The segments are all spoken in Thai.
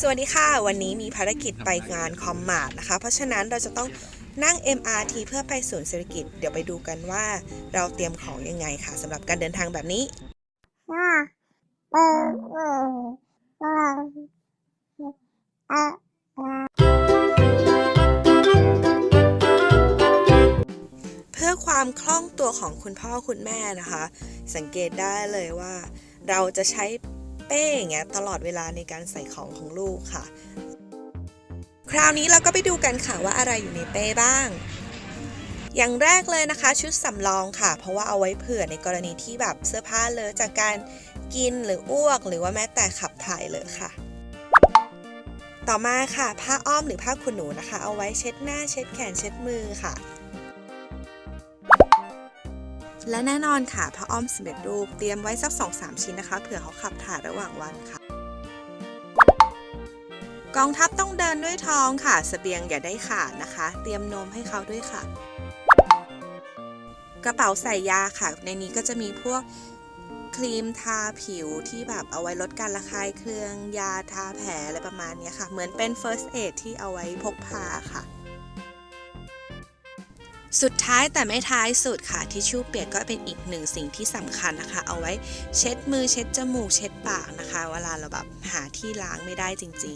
สวัสดีค่ะ วันนี้มีภารกิจไปงานคอมมาร์ทนะคะ เพราะฉะนั้นเราจะต้องนั่ง MRT เพื่อไปศูนย์เศรษฐกิจ เดี๋ยวไปดูกันว่าเราเตรียมของยังไงค่ะสำหรับการเดินทางแบบนี้อ่าเออเออเออเออเพื่อความคล่องตัวของคุณพ่อคุณแม่นะคะ สังเกตได้เลยว่า เราจะใช้ เป้อย่างเงี้ยตลอดเวลาในการใส่ของของลูกค่ะ คราวนี้เราก็ไปดูกันค่ะว่าอะไรอยู่ในเป้บ้าง อย่างแรกเลยนะคะ ชุดสำรองค่ะ เพราะว่าเอาไว้เผื่อในกรณีที่แบบเสื้อผ้าเลอะจากการกินหรืออ้วก หรือว่าแม้แต่ขับถ่ายเลอะค่ะต่อมาค่ะ ผ้าอ้อมหรือผ้าขนหนูนะคะ เอาไว้เช็ดหน้าเช็ดแขนเช็ดมือค่ะ และแน่นอนค่ะผ้าอ้อมสำเร็จรูปเตรียมไว้สัก 2-3 ชิ้นนะคะเผื่อเขาขับถ่ายระหว่างวันค่ะ กองทัพต้องเดินด้วยท้องค่ะสเสบียงอย่าได้ขาดนะคะ เตรียมนมให้เขาด้วยค่ะ กระเป๋าใส่ยาค่ะ ในนี้ก็จะมีพวกครีมทาผิวที่แบบเอาไว้ลดการระคายเคืองยาทาแผลอะไรประมาณนี้ค่ะ เหมือนเป็น first aid ที่เอาไว้พกพาค่ะ สุดท้ายแต่ไม่ท้ายสุดค่ะทิชชู่เปียกก็เป็นอีกหนึ่งสิ่งที่สำคัญนะคะ เอาไว้เช็ดมือเช็ดจมูกเช็ดปากนะคะ เวลาเราแบบหาที่ล้างไม่ได้จริง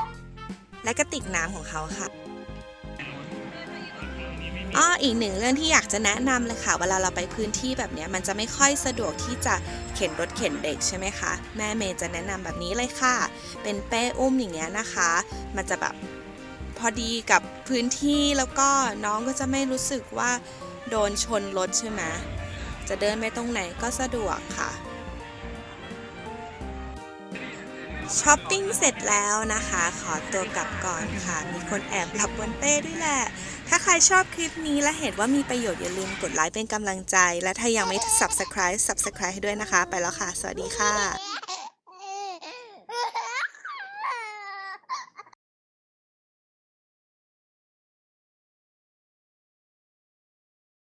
ๆ และกระติกน้ำของเขาค่ะอ้ออีกหนึ่งเรื่องที่อยากจะแนะนำเลยค่ะ เวลาเราไปพื้นที่แบบนี้มันจะไม่ค่อยสะดวกที่จะเข็นรถเข็นเด็กใช่ไหมคะ แม่เมย์จะแนะนำแบบนี้เลยค่ะ เป็นเป้อุ้มอย่างเงี้ยนะคะ มันจะแบบ พอดีกับพื้นที่แล้วก็น้องก็จะไม่รู้สึกว่าโดนชนรถใช่ไหมจะเดินไปตรงไหนก็สะดวกค่ะช้อปปิ้งเสร็จแล้วนะคะ ขอตัวกลับก่อนค่ะ มีคนแอบหลับบนเป้ด้วยแหละ ถ้าใครชอบคลิปนี้และเห็นว่ามีประโยชน์อย่าลืมกดไลค์เป็นกำลังใจ และถ้ายังไม่ subscribe subscribe ให้ด้วยนะคะ ไปแล้วค่ะ สวัสดีค่ะ